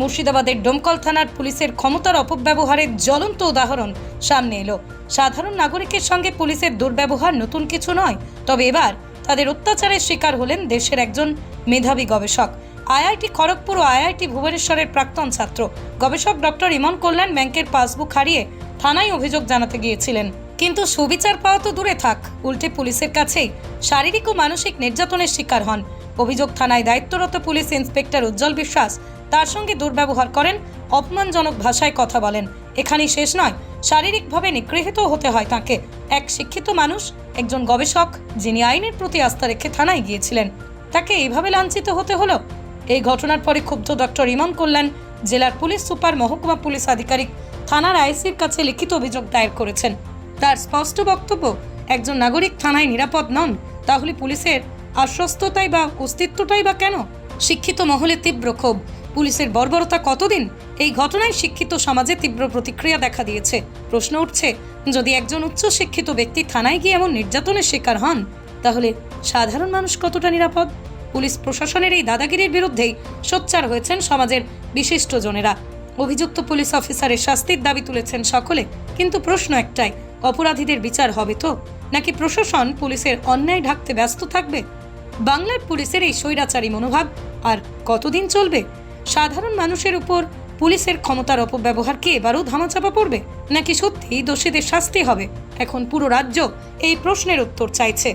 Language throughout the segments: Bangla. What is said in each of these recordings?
মুর্শিদাবাদের ডোমকল থানার পুলিশের ক্ষমতার অপব্যবহারের জ্বলন্ত উদাহরণ সামনে এলো। সাধারণ নাগরিকের সঙ্গে পুলিশের দুর্ব্যবহার নতুন কিছু নয়, তবে এবার তাদের অত্যাচারের শিকার হলেন দেশের একজন মেধাবী গবেষক। আইআইটি খড়গপুর ও আইআইটি ভুবনেশ্বরের প্রাক্তন ছাত্র। গবেষক ডক্টর ইমন কল্যাণ ব্যাংকের পাসবুক হারিয়ে থানায় অভিযোগ জানাতে গিয়েছিলেন। কিন্তু সুবিচার পাওয়া তো দূরে থাক, উল্টে পুলিশের কাছেই শারীরিক ও মানসিক নির্যাতনের শিকার হন। অভিযোগ থানায় দায়িত্বরত পুলিশ ইন্সপেক্টর উজ্জ্বল বিশ্বাস তার সঙ্গে দুর্ব্যবহার করেন, অপমানজনক ভাষায় কথা বলেন। এখানেই শেষ নয়, শারীরিকভাবে নিগৃহীত হতে হয় তাকে। এক শিক্ষিত মানুষ, একজন গবেষক, যিনি আইনের প্রতি আস্থা রেখে থানায় গিয়েছিলেন। তাকে এইভাবে লাঞ্ছিত হতে হলো? এই ঘটনার পরে ক্ষুব্ধ ডক্টর ইমাম কল্যাণ, জেলার পুলিশ সুপার মহকুমা পুলিশ আধিকারিক, থানার আইসির কাছে লিখিত অভিযোগ দায়ের করেছেন। তার স্পষ্ট বক্তব্য, একজন নাগরিক থানায় নিরাপদ নন, তাহলে পুলিশের আশ্বস্ততাই বা অস্তিত্বটাই বা কেন? শিক্ষিত মহলে তীব্র ক্ষোভ। পুলিশের বর্বরতা কতদিন? এই ঘটনায় শিক্ষিত সমাজে তীব্র প্রতিক্রিয়া দেখা দিয়েছে। প্রশ্ন উঠছে, যদি একজন উচ্চ শিক্ষিত ব্যক্তি থানায় গিয়ে এমন নির্যাতনের শিকার হন, তাহলে সাধারণ মানুষ কতটা নিরাপদ? পুলিশ প্রশাসনের এই দাদাগিরির বিরুদ্ধেই সোচ্চার হয়েছেন সমাজের বিশিষ্ট জনেরা। অভিযুক্ত পুলিশ অফিসারের শাস্তির দাবি তুলেছেন সকলে। কিন্তু প্রশ্ন একটাই, অপরাধীদের বিচার হবে তো? নাকি প্রশাসন পুলিশের অন্যায় ঢাকতে ব্যস্ত থাকবে? বাংলার পুলিশের এই স্বৈরাচারী মনোভাব। আর কতদিন চলবে? সাধারণ মানুষের উপর পুলিশের ক্ষমতার অপব্যবহার কি এবারও ধামাচাপা পড়বে? নাকি সত্যিই দোষীদের শাস্তি হবে? এখন পুরো রাজ্য এই প্রশ্নের উত্তর চাইছে।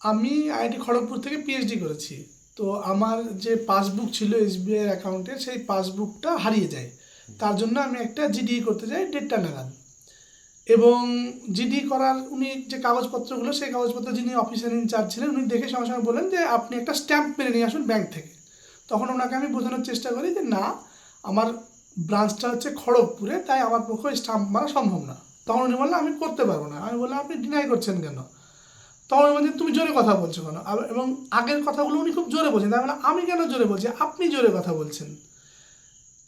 আমি আইআইটি খড়গপুর থেকে পিএইচডি করেছি। তো আমার যে পাসবুক ছিল এসবিআই অ্যাকাউন্টে সেই পাসবুকটা হারিয়ে যায়। তার জন্য আমি একটা জিডি করতে যাই, দেড়টা নাগাদ। এবং জিডি করার উনি যে কাগজপত্রগুলো, সেই কাগজপত্র যিনি অফিসার ইনচার্জ ছিলেন, উনি দেখে সঙ্গে সঙ্গে বললেন যে, আপনি একটা স্ট্যাম্প মেরে নিয়ে আসুন ব্যাংক থেকে। তখন ওনাকে আমি বোঝানোর চেষ্টা করি যে, না, আমার ব্রাঞ্চটা হচ্ছে খড়গপুরে, তাই আমার পক্ষে স্ট্যাম্প মারা সম্ভব না। তখন উনি বললেন, আমি করতে পারব না। আমি বললাম, আপনি ডিনাই করছেন কেন? তখন বলছেন তুমি জোরে কথা বলছো কেন? এবং আগের কথাগুলো উনি খুব জোরে বলছেন। তাই বলে আমি কেন জোরে বলছি? আপনি জোরে কথা বলছেন।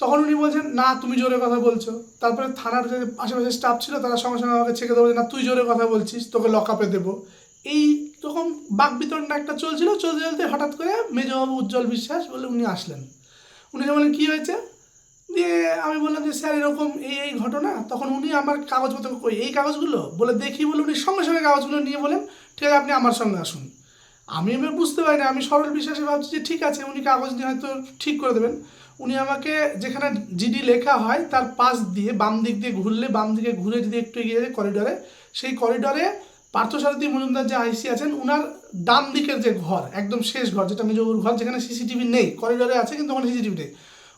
তখন উনি বলছেন, না, তুমি জোরে কথা বলছো। তারপরে থানার যে আশেপাশে স্টাফ ছিল, তারা সঙ্গে সঙ্গে আমাকে ছেঁকে দেবো না, তুই জোরে কথা বলছিস, তোকে লকআপে দেবো। এই রকম বাক বিতরণটা একটা চলছিল, চলতে চলতে হঠাৎ করে মেজবাবু উজ্জ্বল বিশ্বাস বলে উনি আসলেন। উনি যে বললেন, কী হয়েছে? দিয়ে আমি বললাম যে, স্যার, এরকম এই এই ঘটনা। তখন উনি আমার কাগজপত্র কই, এই কাগজগুলো? বলে দেখি বলে উনি সঙ্গে সঙ্গে কাগজগুলো নিয়ে বলেন, ঠিক আছে, আপনি আমার সঙ্গে আসুন। আমি এবার বুঝতে পারি না আমি সরল বিশ্বাসে ভাবছি যে ঠিক আছে, উনি কাগজ নিয়ে হয়তো ঠিক করে দেবেন। উনি আমাকে যেখানে জিডি লেখা হয়, তার পাশ দিয়ে বাম দিক দিয়ে ঘুরলে, বাম দিকে ঘুরে যদি একটু এগিয়ে যায় করিডরে সেই করিডরে পার্থসারথী মজুমদার যে আইসি আছেন, উনার ডান দিকের যে ঘর, একদম শেষ ঘর, যেটা মেজবুর ঘর, যেখানে সিসিটিভি নেই করিডরে আছে, কিন্তু ওখানে সিসিটিভি নেই।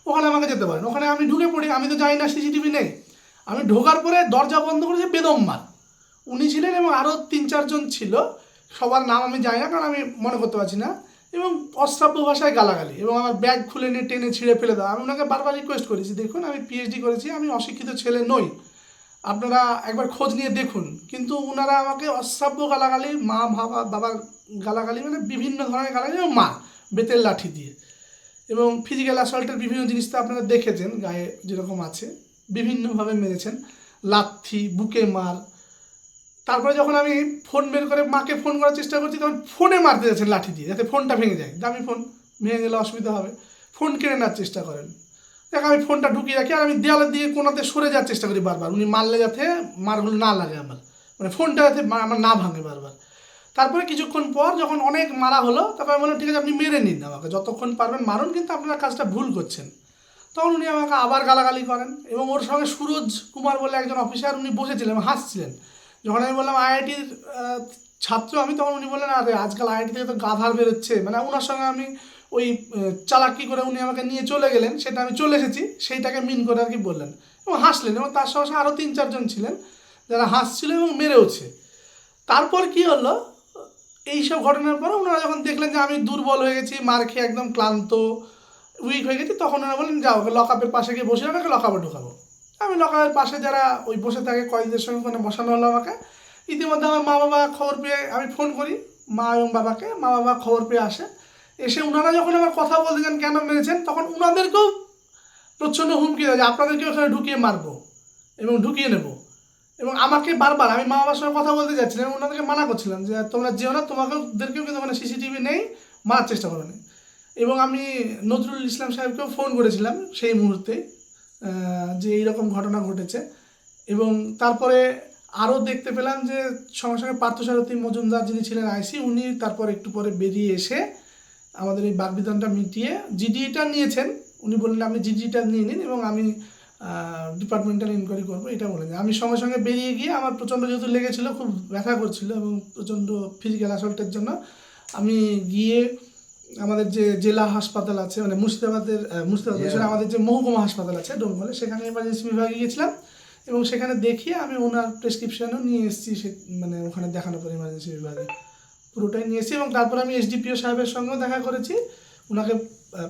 ওখানে আমাকে যেতে পারেন ওখানে আমি ঢুকে পড়ি, আমি তো জানি না সিসিটিভি নেই। আমি ঢোকার পরে দরজা বন্ধ করেছে বেদম্মার উনি ছিলেন এবং আরও তিন চারজন ছিল সবার নাম আমি জানি না, কারণ আমি মনে করতে পারছি না। এবং অশ্রাব্য ভাষায় গালাগালি, এবং আমার ব্যাগ খুলে নিয়ে টেনে ছিঁড়ে ফেলে দেওয়া। আমি ওনাকে বারবার রিকোয়েস্ট করেছি, দেখুন, আমি পিএইচডি করেছি, আমি অশিক্ষিত ছেলে নই। আপনারা একবার খোঁজ নিয়ে দেখুন। কিন্তু ওনারা আমাকে অশ্রাব্য গালাগালি, মা, বাবা বাবার গালাগালি মানে বিভিন্ন ধরনের গালাগালি, এবং মা, বেতের লাঠি দিয়ে। এবং ফিজিক্যাল অ্যাসল্টের বিভিন্ন জিনিস তো আপনারা দেখেছেন, গায়ে যেরকম আছে, বিভিন্নভাবে মেরেছেন। লাথি, বুকে মার তারপরে যখন আমি ফোন বের করে মাকে ফোন করার চেষ্টা করছি, তখন ফোনে মারতে যাচ্ছেন লাঠি দিয়ে, যাতে ফোনটা ভেঙে যায়। দামি ফোন ভেঙে গেলে অসুবিধা হবে। ফোন কেড়ে নেওয়ার চেষ্টা করেন। দেখ, আমি ফোনটা ঢুকিয়ে রাখি আর আমি দেওয়ালের দিয়ে কোনাতে সরে যাওয়ার চেষ্টা করি বারবার। উনি মারলে যাতে মারগুলো না লাগে আমার। মানে ফোনটা যাতে আমার না ভাঙে বারবার। তারপরে কিছুক্ষণ পর যখন অনেক মারা হলো তারপর আমি বললাম, ঠিক আছে, আপনি মেরে নিন আমাকে। যতক্ষণ পারবেন মারুন, কিন্তু আপনারা কাজটা ভুল করছেন। তখন উনি আমাকে আবার গালাগালি করেন এবং ওর সঙ্গে সুরজ কুমার বলে একজন অফিসার উনি বসেছিলেন, হাসছিলেন। যখন আমি বললাম আইআইটির ছাত্র, আমি তখন উনি বললেন, আরে, আজকাল আইআইটি থেকে তো গাধার বেরোচ্ছে। মানে ওনার সঙ্গে আমি ওই চালাকি করে উনি আমাকে নিয়ে চলে গেলেন। সেটা আমি চলে এসেছি। সেইটাকে মিন করে আর কি বললেন এবং হাসলেন এবং তার সঙ্গে আরও তিন, চারজন ছিলেন যারা হাসছিল এবং মেরেওছে। তারপর কি হলো? এইসব ঘটনার পরে ওনারা যখন দেখলেন যে আমি দুর্বল হয়ে গেছি, মার খেয়ে একদম ক্লান্ত উইক হয়ে গেছি, তখন ওনারা বললেন, যাও লকআপের পাশে গিয়ে বসে আমাকে লকআপে ঢোকাবো। আমি লকআপের পাশে যারা ওই বসে থাকে কয়েকদের সঙ্গে ওখানে বসানো হলো আমাকে। ইতিমধ্যে আমার মা বাবা খবর পেয়ে আমি ফোন করি, মা এবং বাবাকে। মা বাবা খবর পেয়ে আসে। এসে ওনারা যখন আমার কথা বলতে যান, কেন মেরেছেন, তখন ওনাদেরকেও প্রচণ্ড হুমকি দেয় যে আপনাদেরকে ওখানে ঢুকিয়ে মারবো এবং ঢুকিয়ে নেব। এবং আমাকে বারবার আমি মা বাবার সঙ্গে কথা বলতে যাচ্ছিলাম এবং ওনাদেরকে মানা করছিলাম যে, তোমরা যেও না তোমাকেও ওদেরকেও কিন্তু ওখানে সিসিটিভি নেই, মারার চেষ্টা করো না। এবং আমি নজরুল ইসলাম সাহেবকেও ফোন করেছিলাম সেই মুহূর্তে। যে এইরকম ঘটনা ঘটেছে। এবং তারপরে আরও দেখতে পেলাম যে সঙ্গে সঙ্গে পার্থসারথী মজুমদার যিনি ছিলেন আইসি, উনি তারপর একটু পরে বেরিয়ে এসে আমাদের এই বাগবিধানটা মিটিয়ে জিডিটা নিয়েছেন। উনি বললেন, আপনি জিডিটা নিয়ে নিন এবং আমি ডিপার্টমেন্টাল ইনকোয়ারি করব। এটা বলেছেন আমি সঙ্গে সঙ্গে বেরিয়ে গিয়ে আমার প্রচণ্ড যেহেতু লেগেছিল, খুব ব্যথা করছিল এবং প্রচণ্ড ফিজিক্যাল অ্যাসল্টের জন্য আমি গিয়ে আমাদের যে জেলা হাসপাতাল আছে মানে মুর্শিদাবাদের মুর্শিদাবাদ আমাদের যে মহকুমা হাসপাতাল আছে ডোমকলে সেখানে এমার্জেন্সি বিভাগে গিয়েছিলাম এবং সেখানে দেখিয়ে আমি ওনার প্রেসক্রিপশনও নিয়ে এসেছি সে মানে ওখানে দেখানোর পর এমার্জেন্সি বিভাগে। পুরোটাই নিয়ে এসেছি এবং তারপর আমি এসডিপিও সাহেবের সঙ্গেও দেখা করেছি। ওনাকে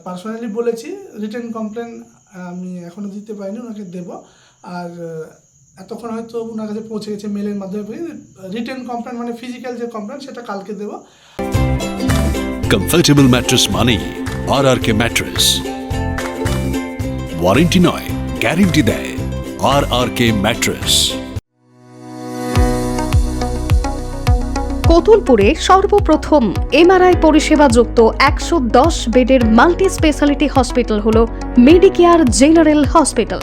পার্সোনালি বলেছি রিটার্ন কমপ্লেন আমি এখনও দিতে পারিনি ওনাকে দেব। আর এতক্ষণ হয়তো ওনার কাছে পৌঁছে গেছে মেলের মাধ্যমে রিটার্ন কমপ্লেন মানে ফিজিক্যাল যে কমপ্লেন সেটা কালকে দেবো। কমফর্টেবল ম্যাট্রেস মানেই R R K mattress warranty নয় গ্যারেন্টি দেয়। আর আর কে ম্যাট্রেস কতুলপুরে সর্বপ্রথম এমআরআই পরিষেবা যুক্ত একশো দশ বেডের মাল্টি স্পেশালিটি হসপিটাল হল মেডিকেয়ার জেনারেল হসপিটাল